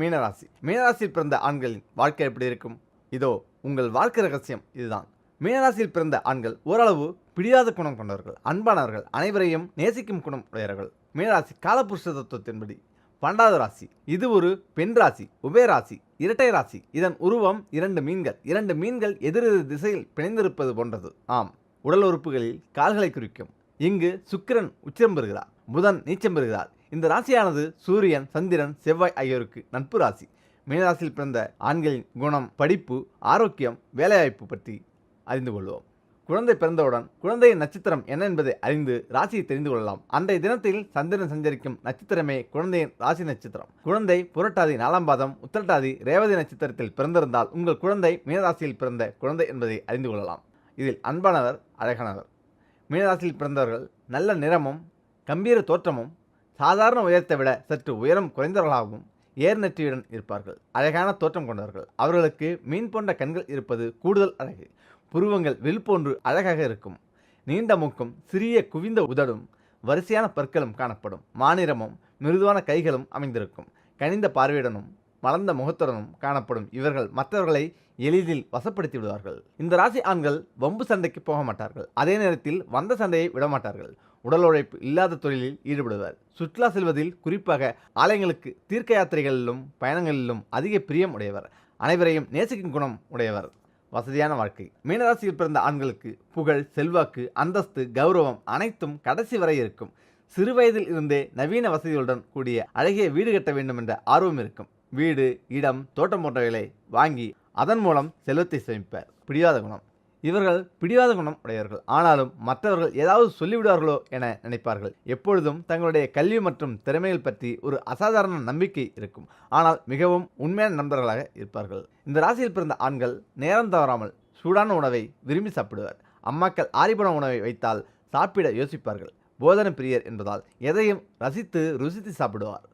மீனராசி. மீனராசியில் பிறந்த ஆண்களின் வாழ்க்கை எப்படி இருக்கும்? இதோ உங்கள் வாழ்க்கை ரகசியம் இதுதான். மீனராசியில் பிறந்த ஆண்கள் ஓரளவு பிடியாத குணம் கொண்டவர்கள் அன்பானவர்கள் அனைவரையும் நேசிக்கும் குணம் உடையவர்கள். மீனராசி காலபுருஷ தத்துவத்தின்படி பன்னெண்டாவது ராசி. இது ஒரு பெண் ராசி உபயராசி இரட்டை ராசி. இதன் உருவம் இரண்டு மீன்கள். இரண்டு மீன்கள் எதிரெதிர் திசையில் பிணைந்திருப்பது போன்றது. ஆம் உடல் உறுப்புகளில் கால்களை குறிக்கும். இங்கு சுக்கிரன் உச்சம் பெறுகிறார் புதன் நீச்சம் பெறுகிறார். இந்த ராசியானது சூரியன் சந்திரன் செவ்வாய் ஆகியோருக்கு நட்பு ராசி. மீனராசியில் பிறந்த ஆண்களின் குணம் படிப்பு ஆரோக்கியம் வேலைவாய்ப்பு பற்றி அறிந்து கொள்வோம். குழந்தை பிறந்தவுடன் குழந்தையின் நட்சத்திரம் என்ன என்பதை அறிந்து ராசியை தெரிந்து கொள்ளலாம். அன்றைய தினத்தில் சந்திரன் சஞ்சரிக்கும் நட்சத்திரமே குழந்தையின் ராசி நட்சத்திரம். குழந்தை புரட்டாதி நாலாம் பாதம் உத்திரட்டாதி ரேவதி நட்சத்திரத்தில் பிறந்திருந்தால் உங்கள் குழந்தை மீனராசியில் பிறந்த குழந்தை என்பதை அறிந்து கொள்ளலாம். இதில் அன்பானவர் அழகானவர். மீனராசியில் பிறந்தவர்கள் நல்ல நிறமும் கம்பீர தோற்றமும் சாதாரண உயரத்தை விட சற்று உயரம் குறைந்தவர்களாகவும் ஏர் நெற்றியுடன் இருப்பார்கள். அழகான தோற்றம் கொண்டவர்கள். அவர்களுக்கு மீன் போன்ற கண்கள் இருப்பது கூடுதல் அழகு. புருவங்கள் வில் போன்று அழகாக இருக்கும். நீண்ட மூக்கும் சிறிய குவிந்த உதடும் வரிசையான பற்களும் காணப்படும். மாநிறமும் மிருதுவான கைகளும் அமைந்திருக்கும். கனிந்த பார்வையுடனும் மலர்ந்த முகத்துடனும் காணப்படும். இவர்கள் மற்றவர்களை எளிதில் வசப்படுத்தி விடுவார்கள் இந்த ராசி ஆண்கள் வம்பு சண்டைக்கு போக மாட்டார்கள் அதே நேரத்தில் வந்த சண்டையை விடமாட்டார்கள். உடல் உழைப்பு இல்லாத தொழிலில் ஈடுபடுவர். சுற்றுலா செல்வதில் குறிப்பாக ஆலயங்களுக்கு தீர்க்க யாத்திரைகளிலும் பயணங்களிலும் அதிக பிரியம் உடையவர். அனைவரையும் நேசிக்கும் குணம் உடையவர். வசதியான வாழ்க்கை. மீனராசியில் பிறந்த ஆண்களுக்கு புகழ் செல்வாக்கு அந்தஸ்து கௌரவம் அனைத்தும் கடைசி வரை இருக்கும். சிறுவயதில் இருந்தே நவீன வசதிகளுடன் கூடிய அழகிய வீடு கட்ட வேண்டும் என்ற ஆர்வம் இருக்கும். வீடு இடம் தோட்டம் போன்றவைகளை வாங்கி அதன் மூலம் செல்வத்தை சேமிப்பார் பிடிவாத குணம். இவர்கள் பிடிவாத குணம் உடையவர்கள். ஆனாலும் மற்றவர்கள் ஏதாவது சொல்லிவிடுவார்களோ என நினைப்பார்கள். எப்பொழுதும் தங்களுடைய கல்வி மற்றும் திறமைகள் பற்றி ஒரு அசாதாரண நம்பிக்கை இருக்கும். ஆனால் மிகவும் உண்மையான நண்பர்களாக இருப்பார்கள். இந்த ராசியில் பிறந்த ஆண்கள் நேரம் தவறாமல் சூடான உணவை விரும்பி சாப்பிடுவர். அம்மாக்கள் ஆரிபண உணவை வைத்தால் சாப்பிட யோசிப்பார்கள். போதன பிரியர் என்பதால் எதையும் ரசித்து ருசித்து சாப்பிடுவார்.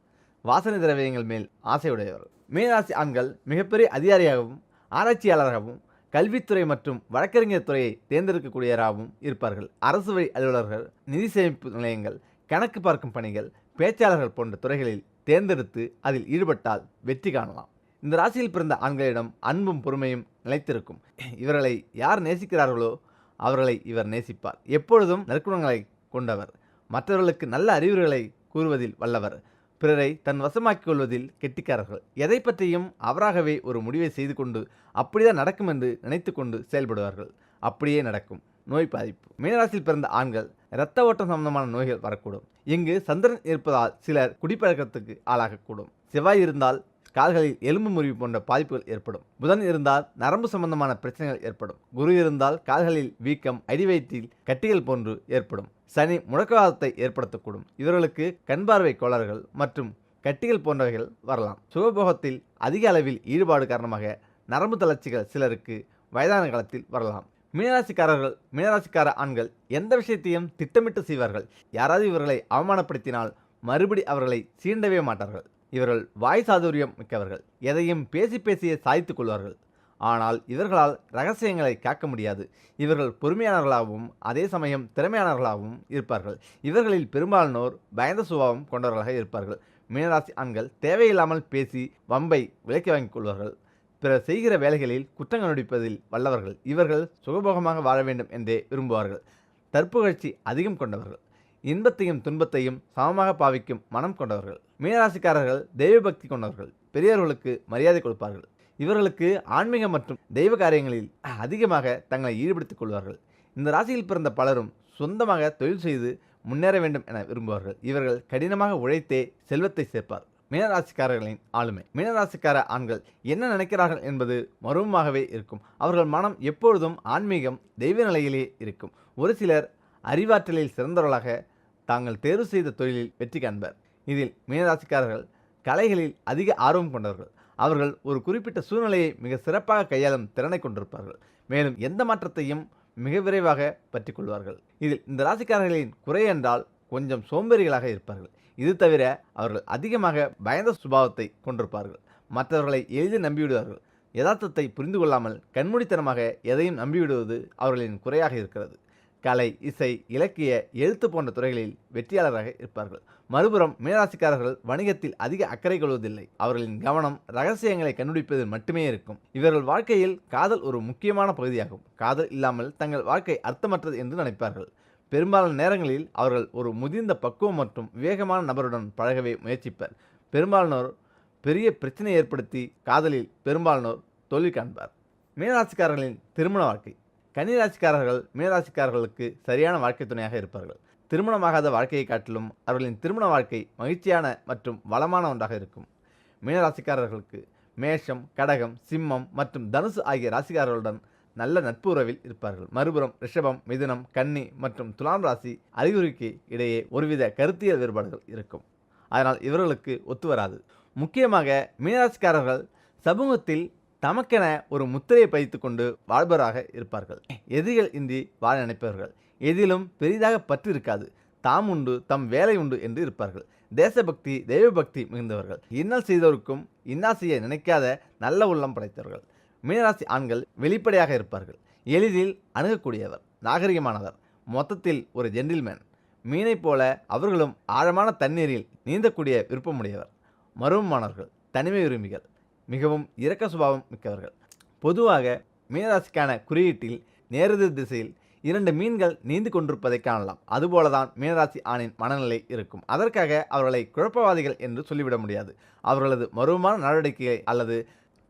வாசனை திரவியங்கள் மேல் ஆசையுடையவர். மீனராசி ஆண்கள் மிகப்பெரிய அதிகாரியாகவும் ஆராய்ச்சியாளராகவும் கல்வித்துறை மற்றும் வழக்கறிஞர் துறையை தேர்ந்தெடுக்கக்கூடியவராகவும் இருப்பார்கள். அரசு வழி அலுவலர்கள் நிதி சேமிப்பு நிலையங்கள் கணக்கு பார்க்கும் பணிகள் பேச்சாளர்கள் போன்ற துறைகளில் தேர்ந்தெடுத்து அதில் ஈடுபட்டால் வெற்றி காணலாம். இந்த ராசியில் பிறந்த ஆண்களிடம் அன்பும் பொறுமையும் நிலைத்திருக்கும். இவர்களை யார் நேசிக்கிறார்களோ அவர்களை இவர் நேசிப்பார். எப்பொழுதும் நற்குணங்களை கொண்டவர். மற்றவர்களுக்கு நல்ல அறிவுரைகளை கூறுவதில் வல்லவர். பிறரை தன் வசமாக்கிக் கொள்வதில் கெட்டிக்காரர்கள். எதை பற்றியும் அவராகவே ஒரு முடிவை செய்து கொண்டு அப்படிதான் நடக்கும் என்று நினைத்து கொண்டு செயல்படுவார்கள். அப்படியே நடக்கும். நோய் பாதிப்பு. மீனராசியில் பிறந்த ஆண்கள் இரத்த ஓட்டம் சம்பந்தமான நோய்கள் வரக்கூடும். இங்கு சந்திரன் இருப்பதால் சிலர் குடிப்பழக்கத்துக்கு ஆளாகக்கூடும். செவ்வாய் இருந்தால் கால்களில் எலும்பு முறிவு போன்ற பாதிப்புகள் ஏற்படும். புதன் இருந்தால் நரம்பு சம்பந்தமான பிரச்சனைகள் ஏற்படும். குரு இருந்தால் கால்களில் வீக்கம் அடிவயிற்றில் கட்டிகள் போன்று ஏற்படும். சனி முடக்கவாதத்தை ஏற்படுத்தக்கூடும். இவர்களுக்கு கண் பார்வை கோளாறுகள் மற்றும் கட்டிகள் போன்றவைகள் வரலாம். சுகபோகத்தில் அதிக அளவில் ஈடுபாடு காரணமாக நரம்பு தளர்ச்சிகள் சிலருக்கு வயதான காலத்தில் வரலாம். மீனராசிக்காரர்கள் மீனராசிக்கார ஆண்கள் எந்த விஷயத்தையும் திட்டமிட்டு செய்வார்கள். யாராவது இவர்களை அவமானப்படுத்தினால் மறுபடி அவர்களை சீண்டவே மாட்டார்கள். இவர்கள் வாய் சாதுரியம் மிக்கவர்கள். எதையும் பேசி பேசியே சாய்த்துக் கொள்வார்கள். ஆனால் இவர்களால் ரகசியங்களை காக்க முடியாது. இவர்கள் பொறுமையானவர்களாகவும் அதே சமயம் திறமையானவர்களாகவும் இருப்பார்கள். இவர்களில் பெரும்பாலானோர் பயந்த சுபாவம் கொண்டவர்களாக இருப்பார்கள். மீனராசி ஆண்கள் தேவையில்லாமல் பேசி வம்பை விலக்கி வாங்கிக் கொள்வார்கள். பிறர் செய்கிற வேலைகளில் குற்றங்கள் நடிப்பதில் வல்லவர்கள். இவர்கள் சுகபோகமாக வாழ வேண்டும் என்றே விரும்புவார்கள். தற்புகழ்ச்சி அதிகம் கொண்டவர்கள். இன்பத்தையும் துன்பத்தையும் சமமாக பாவிக்கும் மனம் கொண்டவர்கள். மீனராசிக்காரர்கள் தெய்வ பக்தி கொண்டவர்கள். பெரியவர்களுக்கு மரியாதை கொடுப்பார்கள். இவர்களுக்கு ஆன்மீகம் மற்றும் தெய்வ காரியங்களில் அதிகமாக தங்களை ஈடுபடுத்திக் கொள்வார்கள். இந்த ராசியில் பிறந்த பலரும் சொந்தமாக தொழில் செய்து முன்னேற வேண்டும் என விரும்புவார்கள். இவர்கள் கடினமாக உழைத்தே செல்வத்தை சேர்ப்பார். மீனராசிக்காரர்களின் ஆளுமை. மீனராசிக்கார ஆண்கள் என்ன நினைக்கிறார்கள் என்பது மர்மமாகவே இருக்கும். அவர்கள் மனம் எப்பொழுதும் ஆன்மீகம் தெய்வ நிலையிலே இருக்கும். ஒரு சிலர் அறிவாற்றலில் சிறந்தவர்களாக தாங்கள் தேர்வு செய்த தொழிலில் வெற்றி காண்பர். இதில் மீனராசிக்காரர்கள் கலைகளில் அதிக ஆர்வம் கொண்டவர்கள். அவர்கள் ஒரு குறிப்பிட்ட சூழ்நிலையை மிக சிறப்பாக கையாளும் திறனை கொண்டிருப்பார்கள். மேலும் எந்த மாற்றத்தையும் மிக விரைவாக பற்றி கொள்வார்கள். இதில் இந்த ராசிக்காரர்களின் குறை என்றால் கொஞ்சம் சோம்பேறிகளாக இருப்பார்கள். இது தவிர அவர்கள் அதிகமாக பயந்த சுபாவத்தை கொண்டிருப்பார்கள். மற்றவர்களை எளிதில் நம்பிவிடுவார்கள். யதார்த்தத்தை புரிந்து கொள்ளாமல் கண்மூடித்தனமாக எதையும் நம்பிவிடுவது அவர்களின் குறையாக இருக்கிறது. கலை இசை இலக்கிய எழுத்து போன்ற துறைகளில் வெற்றியாளராக இருப்பார்கள். மறுபுறம் மீனராசிக்காரர்கள் வணிகத்தில் அதிக அக்கறை கொள்வதில்லை. அவர்களின் கவனம் ரகசியங்களை கண்டுபிடிப்பதில் மட்டுமே இருக்கும். இவர்கள் வாழ்க்கையில் காதல் ஒரு முக்கியமான பகுதியாகும். காதல் இல்லாமல் தங்கள் வாழ்க்கை அர்த்தமற்றது என்று நினைப்பார்கள். பெரும்பாலான நேரங்களில் அவர்கள் ஒரு முதிர்ந்த பக்குவம் மற்றும் விவேகமான நபருடன் பழகவே முயற்சிப்பர். பெரும்பாலானோர் பெரிய பிரச்சனை ஏற்படுத்தி காதலில் பெரும்பாலானோர் தோல்வி காண்பார். மீனராசிக்காரர்களின் திருமண வாழ்க்கை. கன்னிராசிக்காரர்கள் மீனராசிக்காரர்களுக்கு சரியான வாழ்க்கை துணையாக இருப்பார்கள். திருமணமாகாத வாழ்க்கையை காட்டிலும் அவர்களின் திருமண வாழ்க்கை மகிழ்ச்சியான மற்றும் வளமான ஒன்றாக இருக்கும். மீனராசிக்காரர்களுக்கு மேஷம் கடகம் சிம்மம் மற்றும் தனுசு ஆகிய ராசிக்காரர்களுடன் நல்ல நட்பு உறவில் இருப்பார்கள். மறுபுறம் ரிஷபம் மிதுனம் கன்னி மற்றும் துலாம் ராசி அறிகுறிக்கு இடையே ஒருவித கருத்தியல் வேறுபாடுகள் இருக்கும். அதனால் இவர்களுக்கு ஒத்து வராது. முக்கியமாக மீனராசிக்காரர்கள் சமூகத்தில் தமக்கென ஒரு முத்திரையை பதித்து கொண்டு வாழ்பவராக இருப்பார்கள். எதிரிகள் இன்றி வாழ நினைப்பவர்கள். எதிலும் பெரிதாக பற்று இருக்காது. தாம் உண்டு தம் வேலை உண்டு என்று இருப்பார்கள். தேசபக்தி தெய்வபக்தி மிகுந்தவர்கள். இன்னல் செய்தவருக்கும் இன்னா செய்ய நினைக்காத நல்ல உள்ளம் படைத்தவர்கள். மீனராசி ஆண்கள் வெளிப்படையாக இருப்பார்கள். எளிதில் அணுகக்கூடியவர் நாகரிகமானவர் மொத்தத்தில் ஒரு ஜென்டில்மேன் மீனைப் போல அவர்களும் ஆழமான தண்ணீரில் நீந்தக்கூடிய விருப்பமுடையவர். மர்மமானவர்கள் தனிமை விரும்பிகள் மிகவும் இரக்க சுபாவம் மிக்கவர்கள். பொதுவாக மீனராசிக்கான குறியீட்டில் நேரெதிர் திசையில் இரண்டு மீன்கள் நீந்து கொண்டிருப்பதை காணலாம். அதுபோலதான் மீனராசி ஆணின் மனநிலை இருக்கும். அதற்காக அவர்களை குழப்பவாதிகள் என்று சொல்லிவிட முடியாது. அவர்களது மர்மமான நடவடிக்கையை அல்லது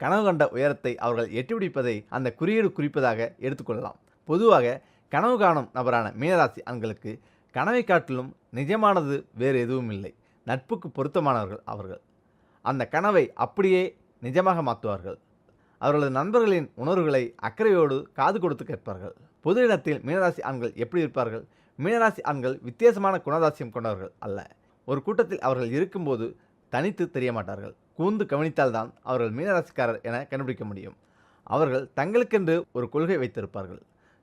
கனவு கண்ட உயரத்தை அவர்கள் எட்டிப்பிடிப்பதை அந்த குறியீடு குறிப்பதாக எடுத்துக்கொள்ளலாம் பொதுவாக கனவு காணும் நபரான மீனராசி ஆண்களுக்கு கனவை காட்டிலும் நிஜமானது வேறு எதுவும் இல்லை நட்புக்கு பொருத்தமானவர்கள் அவர்கள். அந்த கனவை அப்படியே நிஜமாக மாற்றுவார்கள் அவர்களது நண்பர்களின் உணர்வுகளை அக்கறையோடு காது கொடுத்து கேட்பார்கள். பொது இடத்தில் மீனராசி ஆண்கள் எப்படி இருப்பார்கள்? மீனராசி ஆண்கள் வித்தியாசமான குணராசியம் கொண்டவர்கள் அல்ல. ஒரு கூட்டத்தில் அவர்கள் இருக்கும்போது தனித்து தெரிய மாட்டார்கள் கூந்து கவனித்தால்தான் அவர்கள் மீனராசிக்காரர் என கண்டுபிடிக்க முடியும். அவர்கள் தங்களுக்கென்று ஒரு கொள்கை வைத்திருப்பார்கள்.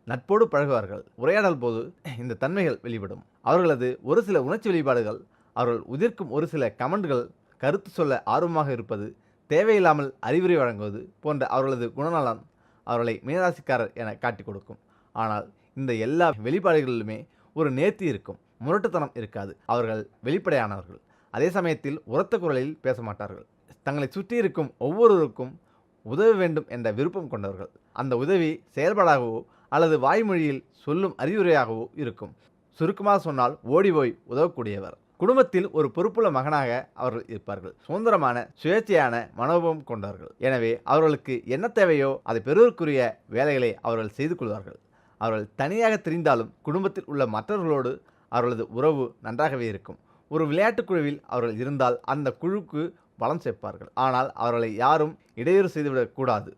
நட்போடு பழகுவார்கள். உரையாடல் போது இந்த தன்மைகள் வெளிப்படும். அவர்களது ஒரு சில உணர்ச்சி வெளிப்பாடுகள் அவர்கள் உதிர்க்கும் ஒரு சில கமெண்ட்கள் கருத்து சொல்ல ஆர்வமாக இருப்பது தேவையில்லாமல் அறிவுரை வழங்குவது போன்ற அவர்களது குணநலன் அவர்களை மீனராசிக்காரர் என காட்டிக் கொடுக்கும். ஆனால் இந்த எல்லா வெளிப்பாடுகளிலுமே ஒரு நேர்த்தி இருக்கும் முரட்டுத்தனம் இருக்காது. அவர்கள் வெளிப்படையானவர்கள். அதே சமயத்தில் உரத்த குரலில் பேச மாட்டார்கள். தங்களை சுற்றி இருக்கும் ஒவ்வொருவருக்கும் உதவ வேண்டும் என்ற விருப்பம் கொண்டவர்கள். அந்த உதவி செயல்பாடாகவோ அல்லது வாய்மொழியில் சொல்லும் அறிவுரையாகவோ இருக்கும். சுருக்கமாக சொன்னால் ஓடி போய் உதவக்கூடியவர். குடும்பத்தில் ஒரு பொறுப்புள்ள மகனாக அவர்கள் இருப்பார்கள். சுதந்திரமான சுயேட்சையான மனோபம் கொண்டவர்கள். எனவே அவர்களுக்கு என்ன தேவையோ அதை பெறுவதற்குரிய வேலைகளை அவர்கள் செய்து கொள்வார்கள். அவர்கள் தனியாக தெரிந்தாலும் குடும்பத்தில் உள்ள மற்றவர்களோடு அவர்களது உறவு நன்றாகவே இருக்கும். ஒரு விளையாட்டுக் குழுவில் அவர்கள் இருந்தால் அந்த குழுக்கு பலம் சேர்ப்பார்கள். ஆனால் அவர்களை யாரும் இடையூறு செய்துவிடக்கூடாது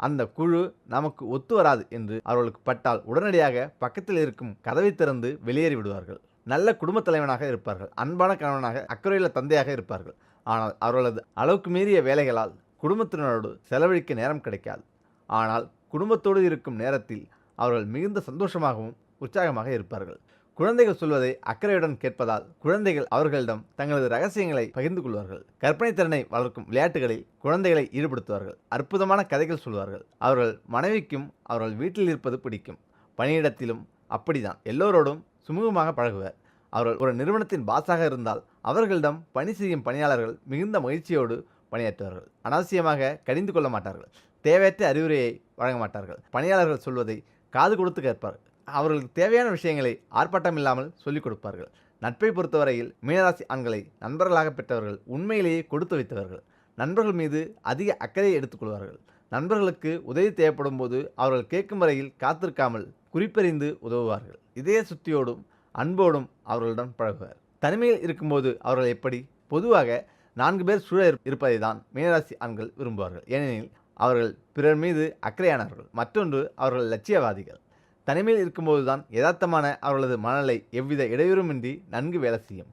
அந்த குழு நமக்கு ஒத்து வராது என்று அவர்களுக்கு பட்டால் உடனடியாக பக்கத்தில் இருக்கும் கதவை திறந்து வெளியேறி விடுவார்கள் நல்ல குடும்பத் தலைவனாக இருப்பார்கள். அன்பான கணவனாக அக்கறையுள்ள தந்தையாக இருப்பார்கள். ஆனால் அவர்களது அளவுக்கு மீறிய வேலைகளால் குடும்பத்தினரோடு செலவழிக்க நேரம் கிடைக்காது. ஆனால் குடும்பத்தோடு இருக்கும் நேரத்தில் அவர்கள் மிகுந்த சந்தோஷமாகவும் உற்சாகமாக இருப்பார்கள். குழந்தைகள் சொல்வதை அக்கறையுடன் கேட்பதால் குழந்தைகள் அவர்களிடம் தங்களது ரகசியங்களை பகிர்ந்து கொள்வார்கள். கற்பனை திறனை வளர்க்கும் விளையாட்டுகளில் குழந்தைகளை ஈடுபடுத்துவார்கள். அற்புதமான கதைகள் சொல்வார்கள். அவர்கள் மனைவிக்கும் அவர்கள் வீட்டில் இருப்பது பிடிக்கும். பணியிடத்திலும் அப்படிதான் எல்லோரோடும் சுமூகமாக பழகுவர். அவர்கள் ஒரு நிறுவனத்தின் பாஸாக இருந்தால் அவர்களிடம் பணி செய்யும் பணியாளர்கள் மிகுந்த மகிழ்ச்சியோடு பணியாற்றுவார்கள். அனாவசியமாக கடிந்து கொள்ள மாட்டார்கள். தேவையற்ற அறிவுரையை வழங்க மாட்டார்கள். பணியாளர்கள் சொல்வதை காது கொடுத்து கேட்பார்கள் அவர்களுக்கு தேவையான விஷயங்களை ஆர்ப்பாட்டம் இல்லாமல் சொல்லிக் கொடுப்பார்கள். நட்பை பொறுத்தவரையில் மீனராசி ஆண்களை நண்பர்களாக பெற்றவர்கள் உண்மையிலேயே கொடுத்து வைத்தவர்கள். நண்பர்கள் மீது அதிக அக்கறையை எடுத்துக்கொள்வார்கள் நண்பர்களுக்கு உதவி தேவைப்படும் போது அவர்கள் கேட்கும் வரையில் காத்திருக்காமல் குறிப்பறிந்து உதவுவார்கள். இதய சுத்தியோடும் அன்போடும் அவர்களுடன் பழகுவார். தனிமையில் இருக்கும்போது அவர்கள் எப்படி? பொதுவாக நான்கு பேர் சூழ இருப்பதை தான் மீனராசி ஆண்கள் விரும்புவார்கள். ஏனெனில் அவர்கள் பிறர் மீது அக்கறையானவர்கள் மற்றொன்று அவர்கள் லட்சியவாதிகள். தனிமையில் இருக்கும்போது தான் யதார்த்தமான அவர்களது மனநிலை எவ்வித இடையூறுமின்றி நன்கு வேலை செய்யும்.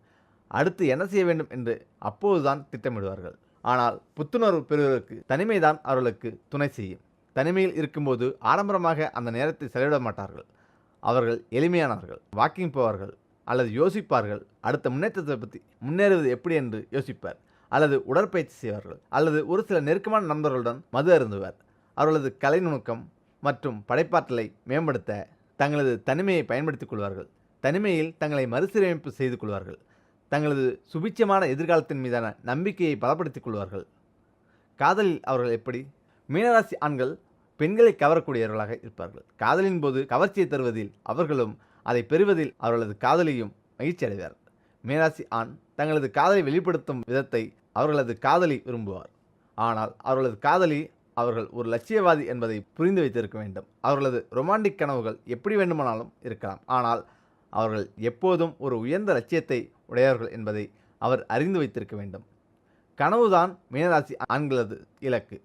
அடுத்து என்ன செய்ய வேண்டும் என்று அப்போதுதான் திட்டமிடுவார்கள். ஆனால் புத்துணர்வு பெறுவதற்கு தனிமைதான் அவர்களுக்கு துணை செய்யும். தனிமையில் இருக்கும்போது ஆடம்பரமாக அந்த நேரத்தை செலவிட மாட்டார்கள். அவர்கள் எளிமையானவர்கள் வாக்கிங் போவார்கள் அல்லது யோசிப்பார்கள். அடுத்த முன்னேற்றத்தை பற்றி முன்னேறுவது எப்படி என்று யோசிப்பார். அல்லது உடற்பயிற்சி செய்வார்கள். அல்லது ஒரு சில நெருக்கமான நண்பர்களுடன் மது அருந்துவர். அவர்களது கலை நுணுக்கம் மற்றும் படைப்பாற்றலை மேம்படுத்த தங்களது தனிமையை பயன்படுத்திக் கொள்வார்கள். தனிமையில் தங்களை மறுசீரமைப்பு செய்து கொள்வார்கள். தங்களது சுபிட்சமான எதிர்காலத்தின் மீதான நம்பிக்கையை பலப்படுத்திக் கொள்வார்கள். காதலில் அவர்கள் எப்படி? மீனராசி ஆண்கள் பெண்களை கவரக்கூடியவர்களாக இருப்பார்கள். காதலின் போது கவர்ச்சியை தருவதில் அவர்களும் அதை பெறுவதில் அவர்களது காதலியும் மகிழ்ச்சி அடைவார் மீனாசி ஆண் தங்களது காதலை வெளிப்படுத்தும் விதத்தை அவர்களது காதலி விரும்புவார். ஆனால் அவர்களது காதலி அவர்கள் ஒரு லட்சியவாதி என்பதை புரிந்து வைத்திருக்க வேண்டும். அவர்களது ரொமான்டிக் கனவுகள் எப்படி வேண்டுமானாலும் இருக்கலாம். ஆனால் அவர்கள் எப்போதும் ஒரு உயர்ந்த லட்சியத்தை உடையவர்கள் என்பதை அவர் அறிந்து வைத்திருக்க வேண்டும். கனவுதான் மீனராசி ஆண்களது இலக்கு.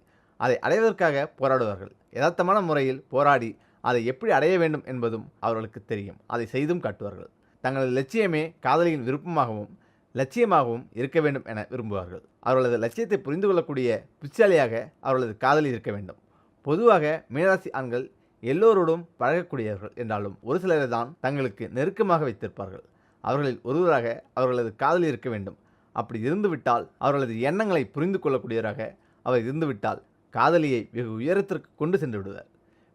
அதை அடைவதற்காக போராடுவார்கள். யதார்த்தமான முறையில் போராடி அதை எப்படி அடைய வேண்டும் என்பதும் அவர்களுக்கு தெரியும். அதை செய்தும் காட்டுவார்கள். தங்களது லட்சியமே காதலியின் விருப்பமாகவும் லட்சியமாகவும் இருக்க வேண்டும் என விரும்புவார்கள். அவர்களது லட்சியத்தை புரிந்து கொள்ளக்கூடிய புத்திசாலியாக அவர்களது காதலி இருக்க வேண்டும். பொதுவாக மீனராசி ஆண்கள் எல்லோரோடும் பழகக்கூடியவர்கள் என்றாலும் ஒரு சிலரை தான் தங்களுக்கு நெருக்கமாக வைத்திருப்பார்கள். அவர்களில் ஒருவராக அவர்களது காதலி இருக்க வேண்டும். அப்படி இருந்துவிட்டால் அவர்களது எண்ணங்களை புரிந்து கொள்ளக்கூடியவராக அவர் இருந்துவிட்டால் காதலியை வெகு உயரத்திற்கு கொண்டு சென்று விடுவார்.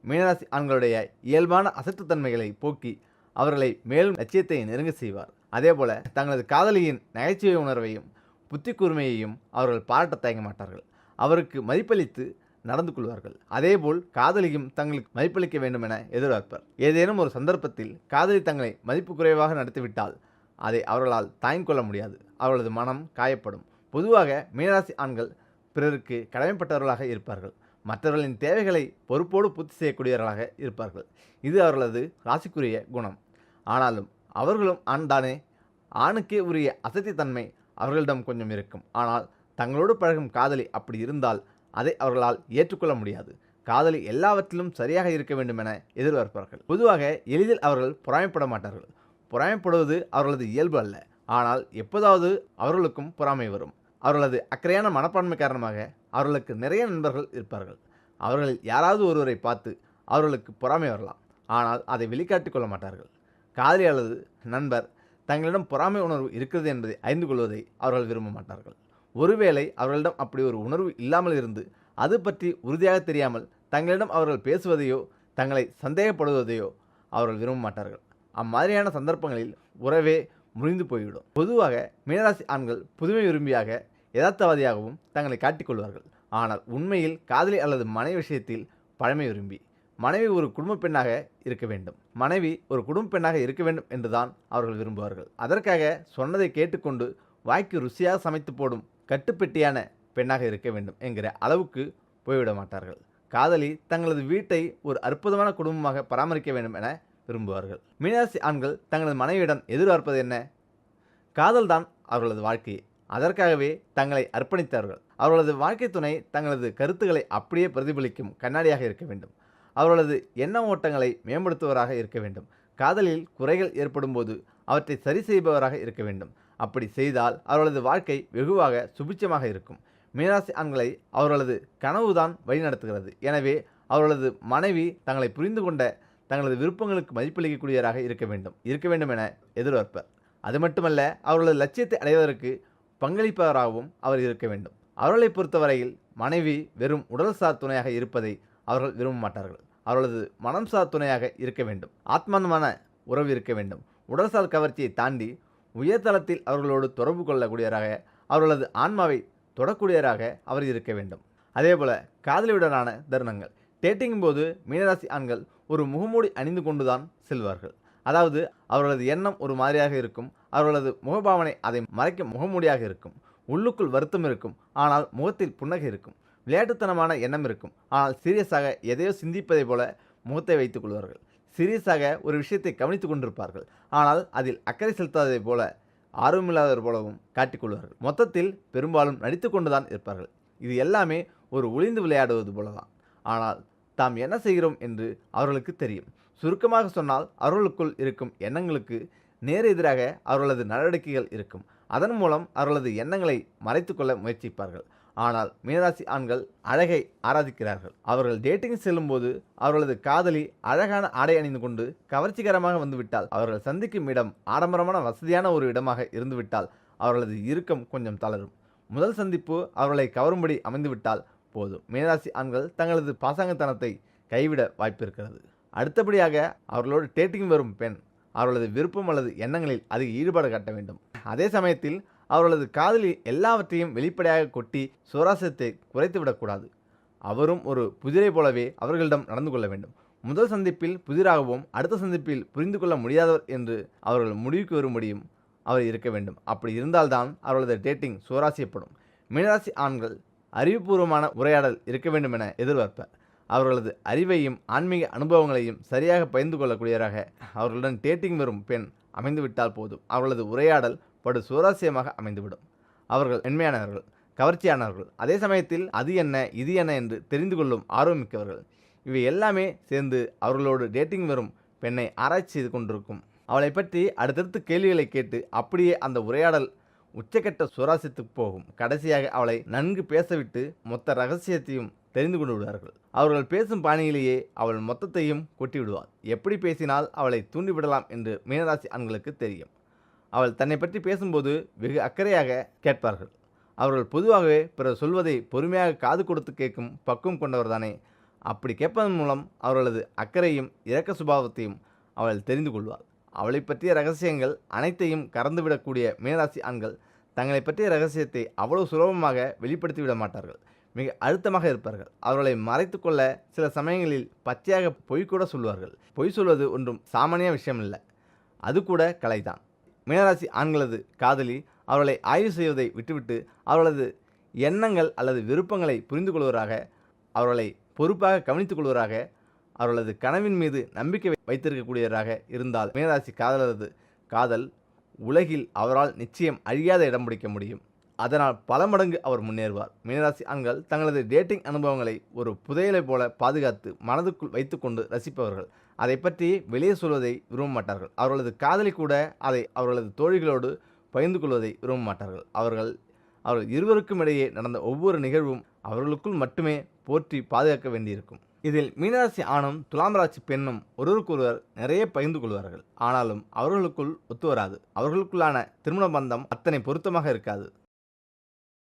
மீனராசி ஆண்களுடைய இயல்பான அசட்டுத்தன்மைகளை போக்கி அவர்களை மேலும் லட்சியத்தை நெருங்க செய்வார். அதேபோல தங்களது காதலியின் நகைச்சுவை உணர்வையும் புத்தி கூர்மையையும் அவர்கள் பாராட்ட தயங்க மாட்டார்கள். அவருக்கு மதிப்பளித்து நடந்து கொள்வார்கள். அதேபோல் காதலியும் தங்களுக்கு மதிப்பளிக்க வேண்டும் என எதிர்பார்ப்பர். ஏதேனும் ஒரு சந்தர்ப்பத்தில் காதலி தங்களை மதிப்பு குறைவாக நடத்திவிட்டால் அதை அவர்களால் தாங்கிக் கொள்ள முடியாது. அவர்களது மனம் காயப்படும். பொதுவாக மீனராசி ஆண்கள் பிறருக்கு கடமைப்பட்டவர்களாக இருப்பார்கள். மற்றவர்களின் தேவைகளை பொறுப்போடு பூர்த்தி செய்யக்கூடியவர்களாக இருப்பார்கள். இது அவர்களது ராசிக்குரிய குணம். ஆனாலும் அவர்களும் ஆண் தானே ஆணுக்கே உரிய அசத்தித்தன்மை அவர்களிடம் கொஞ்சம் இருக்கும். ஆனால் தங்களோடு பழகும் காதலி அப்படி இருந்தால் அதை அவர்களால் ஏற்றுக்கொள்ள முடியாது. காதலி எல்லாவற்றிலும் சரியாக இருக்க வேண்டும் என எதிர்பார்ப்பார்கள். பொதுவாக எளிதில் அவர்கள் பொறாமைப்பட மாட்டார்கள். பொறாமைப்படுவது அவர்களது இயல்பு அல்ல. ஆனால் எப்போதாவது அவர்களுக்கும் பொறாமை வரும். அவர்களது அக்கறையான மனப்பான்மை காரணமாக அவர்களுக்கு நிறைய நண்பர்கள் இருப்பார்கள். அவர்களில் யாராவது ஒருவரை பார்த்து அவர்களுக்கு பொறாமை வரலாம். ஆனால் அதை வெளிக்காட்டிக் கொள்ள மாட்டார்கள். காதலி அல்லது நண்பர் தங்களிடம் பொறாமை உணர்வு இருக்கிறது என்பதை அறிந்து கொள்வதை அவர்கள் விரும்ப மாட்டார்கள். ஒருவேளை அவர்களிடம் அப்படி ஒரு உணர்வு இல்லாமல் இருந்து அது பற்றி உறுதியாக தெரியாமல் தங்களிடம் அவர்கள் பேசுவதையோ தங்களை சந்தேகப்படுவதையோ அவர்கள் விரும்ப மாட்டார்கள். அம்மாதிரியான சந்தர்ப்பங்களில் உறவே முறிந்து போய்விடும். பொதுவாக மீனராசி ஆண்கள் புதுமை விரும்பியாக யதார்த்தவாதியாகவும் தங்களை காட்டிக்கொள்வார்கள். ஆனால் உண்மையில் காதலி அல்லது மனைவி விஷயத்தில் பழமை விரும்பி. மனைவி ஒரு குடும்ப பெண்ணாக இருக்க வேண்டும். மனைவி ஒரு குடும்ப பெண்ணாக இருக்க வேண்டும் என்றுதான் அவர்கள் விரும்புவார்கள். அதற்காக சொன்னதை கேட்டுக்கொண்டு வாய்க்கு ருசியாக சமைத்து போடும் கட்டுப்பெட்டியான பெண்ணாக இருக்க வேண்டும் என்கிற அளவுக்கு போய்விட மாட்டார்கள். காதலி தங்களது வீட்டை ஒரு அற்புதமான குடும்பமாக பராமரிக்க வேண்டும் என விரும்புவார்கள். மீனாசி ஆண்கள் தங்களது மனைவியிடம் எதிர்பார்ப்பது என்ன? காதல்தான் அவர்களது வாழ்க்கையை. அதற்காகவே தங்களை அர்ப்பணித்தார்கள். அவர்களது வாழ்க்கை துணை தங்களது கருத்துக்களை அப்படியே பிரதிபலிக்கும் கண்ணாடியாக இருக்க வேண்டும். அவர்களது எண்ண ஓட்டங்களை மேம்படுத்துவராக இருக்க வேண்டும். காதலில் குறைகள் ஏற்படும் போது அவற்றை சரி செய்பவராக இருக்க வேண்டும். அப்படி செய்தால் அவர்களது வாழ்க்கை வெகுவாக சுபிட்சமாக இருக்கும். மீனராசி ஆண்களை அவர்களது கனவுதான் வழிநடத்துகிறது. எனவே அவர்களது மனைவி தங்களை புரிந்து கொண்ட தங்களது விருப்பங்களுக்கு மதிப்பளிக்கக்கூடியவராக இருக்க வேண்டும். இருக்க வேண்டும் என எதிர்பார்ப்பர். அது மட்டுமல்ல அவர்களது லட்சியத்தை அடைவதற்கு பங்களிப்பவராகவும் அவர் இருக்க வேண்டும். அவர்களை பொறுத்தவரையில் மனைவி வெறும் உடல்சார் துணையாக இருப்பதை அவர்கள் விரும்ப மாட்டார்கள். அவர்களது மனம் சார் துணையாக இருக்க வேண்டும். ஆத்மானமான உறவு இருக்க வேண்டும். உடல்சார் கவர்ச்சியை தாண்டி உயர்தளத்தில் அவர்களோடு தொடர்பு கொள்ளக்கூடியவராக அவர்களது ஆன்மாவை தொடக்கூடியவராக அவர் இருக்க வேண்டும். அதேபோல காதலியுடனான தருணங்கள். டேட்டிங் போது மீனராசி ஆண்கள் ஒரு முகமூடி அணிந்து கொண்டுதான் செல்வார்கள். அதாவது அவர்களது எண்ணம் ஒரு மாதிரியாக இருக்கும். அவர்களது முகபாவனை அதை மறைக்க முகமூடியாக இருக்கும். உள்ளுக்குள் வருத்தம் இருக்கும். ஆனால் முகத்தில் புன்னகை இருக்கும். விளையாட்டுத்தனமான எண்ணம் இருக்கும். ஆனால் சீரியஸாக எதையோ சிந்திப்பதைப் போல முகத்தை வைத்துக் கொள்வார்கள். சீரியஸாக ஒரு விஷயத்தை கவனித்துக் கொண்டிருப்பார்கள். ஆனால் அதில் அக்கறை செலுத்தாததைப் போல ஆர்வமில்லாதவர் போலவும் காட்டிக்கொள்வார்கள் மொத்தத்தில் பெரும்பாலும் நடித்து கொண்டுதான் இருப்பார்கள். இது எல்லாமே ஒரு ஒளிந்து விளையாடுவது போலதான். ஆனால் தாம் என்ன செய்கிறோம் என்று அவர்களுக்கு தெரியும். சுருக்கமாக சொன்னால் அவர்களுக்குள் இருக்கும் எண்ணங்களுக்கு நேர் எதிராக அவர்களது நடவடிக்கைகள் இருக்கும். அதன் மூலம் அவர்களது எண்ணங்களை மறைத்துக்கொள்ள முயற்சிப்பார்கள். ஆனால் மீனராசி ஆண்கள் அழகை ஆராதிக்கிறார்கள். அவர்கள் டேட்டிங் செல்லும்போது அவர்களது காதலி அழகான ஆடை அணிந்து கொண்டு கவர்ச்சிகரமாக வந்துவிட்டால் அவர்கள் சந்திக்கும் இடம் ஆடம்பரமான வசதியான ஒரு இடமாக இருந்துவிட்டால் அவர்களது இறுக்கம் கொஞ்சம் தளரும். முதல் சந்திப்பு அவர்களை கவரும்படி அமைந்துவிட்டால் போதும். மீனராசி ஆண்கள் தங்களது பாசாங்கத்தனத்தை கைவிட வாய்ப்பிருக்கிறது. அடுத்தபடியாக அவர்களோடு டேட்டிங் வரும் பெண் அவர்களது விருப்பம் அல்லது எண்ணங்களில் அதிக ஈடுபாடு காட்ட வேண்டும். அதே சமயத்தில் அவர்களது காதலில் எல்லாவற்றையும் வெளிப்படையாக கொட்டி சுவாரஸ்யத்தை குறைத்துவிடக்கூடாது அவரும் ஒரு புதிரை போலவே அவர்களிடம் நடந்து கொள்ள வேண்டும். முதல் சந்திப்பில் புதிராகவும் அடுத்த சந்திப்பில் புரிந்து கொள்ள முடியாதவர் என்று அவர்கள் முடிவுக்கு வரும்படியும் அவர் இருக்க வேண்டும். அப்படி இருந்தால்தான் அவர்களது டேட்டிங் சுவாரஸ்யப்படும் மீனராசி ஆண்கள் அறிவுபூர்வமான உரையாடல் இருக்க வேண்டும் என எதிர்பார்ப்பார். அவர்களது அறிவையும் ஆன்மீக அனுபவங்களையும் சரியாக பகிர்ந்து கொள்ளக்கூடியவராக. அவர்களுடன் டேட்டிங் வரும் பெண் அமைந்துவிட்டால் போதும். அவர்களது உரையாடல் படு சுவாரஸ்யமாக அமைந்துவிடும். அவர்கள் மென்மையானவர்கள் கவர்ச்சியானவர்கள். அதே சமயத்தில் அது என்ன இது என்ன என்று தெரிந்து கொள்ளும் ஆர்வமிக்கவர்கள் இவை எல்லாமே சேர்ந்து அவர்களோடு டேட்டிங் வரும் பெண்ணை ஆராய்ச்சி செய்து கொண்டிருக்கும். அவளை பற்றி அடுத்தடுத்து கேள்விகளை கேட்டு அப்படியே அந்த உரையாடல் உச்சக்கட்ட சுவாரஸ்யத்துக்கு போகும். கடைசியாக அவளை நன்கு பேசவிட்டு மொத்த ரகசியத்தையும் தெரிந்து கொண்டு விடுவார்கள். அவர்கள் பேசும் பாணியிலேயே அவள் மொத்தத்தையும் கொட்டி விடுவாள். எப்படி பேசினால் அவளை தூண்டிவிடலாம் என்று மீனராசி ஆண்களுக்கு தெரியும். அவள் தன்னை பற்றி பேசும்போது வெகு அக்கறையாக கேட்பார்கள். அவர்கள் பொதுவாகவே பிறர் சொல்வதை பொறுமையாக காது கொடுத்து கேட்கும் பக்குவம் கொண்டவர்தானே. அப்படி கேட்பதன் மூலம் அவர்களது அக்கறையும் இரக்க சுபாவத்தையும் அவள் தெரிந்து கொள்வாள். அவளை பற்றிய ரகசியங்கள் அனைத்தையும் கறந்துவிடக்கூடிய மீனராசி ஆண்கள் தங்களை பற்றிய ரகசியத்தை அவ்வளவு சுலபமாக வெளிப்படுத்தி விட மாட்டார்கள். மிக அழுத்தமாக இருப்பார்கள். அவர்களை மறைத்து கொள்ள சில சமயங்களில் பச்சையாக பொய் கூட சொல்வார்கள் பொய் சொல்வது ஒன்றும் சாமானிய விஷயம் இல்லை அது கூட கலைதான். மீனராசி ஆண்களது காதலி அவர்களை ஆய்வு செய்வதை விட்டுவிட்டு அவர்களது எண்ணங்கள் அல்லது விருப்பங்களை புரிந்து கொள்வராக அவர்களை பொறுப்பாக கவனித்துக் கொள்வதாக அவர்களது கனவின் மீது நம்பிக்கை வைத்திருக்கக்கூடியவராக இருந்தால் மீனராசி காதலரது காதல் உலகில் அவரால் நிச்சயம் அழியாத இடம் பிடிக்க முடியும். அதனால் பல மடங்கு அவர் முன்னேறுவார். மீனராசி ஆண்கள் தங்களது டேட்டிங் அனுபவங்களை ஒரு புதையலை போல பாதுகாத்து மனதுக்குள் வைத்துக்கொண்டு ரசிப்பவர்கள். அதை பற்றி வெளியே சொல்வதை விரும்ப மாட்டார்கள். அவர்களது காதலி கூட அதை அவர்களது தோழிகளோடு பகிர்ந்து கொள்வதை விரும்ப மாட்டார்கள். அவர்கள் அவர்கள் இருவருக்கும் இடையே நடந்த ஒவ்வொரு நிகழ்வும் அவர்களுக்குள் மட்டுமே போற்றி பாதுகாக்க வேண்டியிருக்கும். இதில் மீனராசி ஆணும் துலாம் ராசி பெண்ணும் ஒருவருக்கொருவர் நிறைய பகிர்ந்து கொள்வார்கள். ஆனாலும் அவர்களுக்குள் ஒத்து வராது. அவர்களுக்குள்ளான திருமண பந்தம் அத்தனை பொருத்தமாக இருக்காது.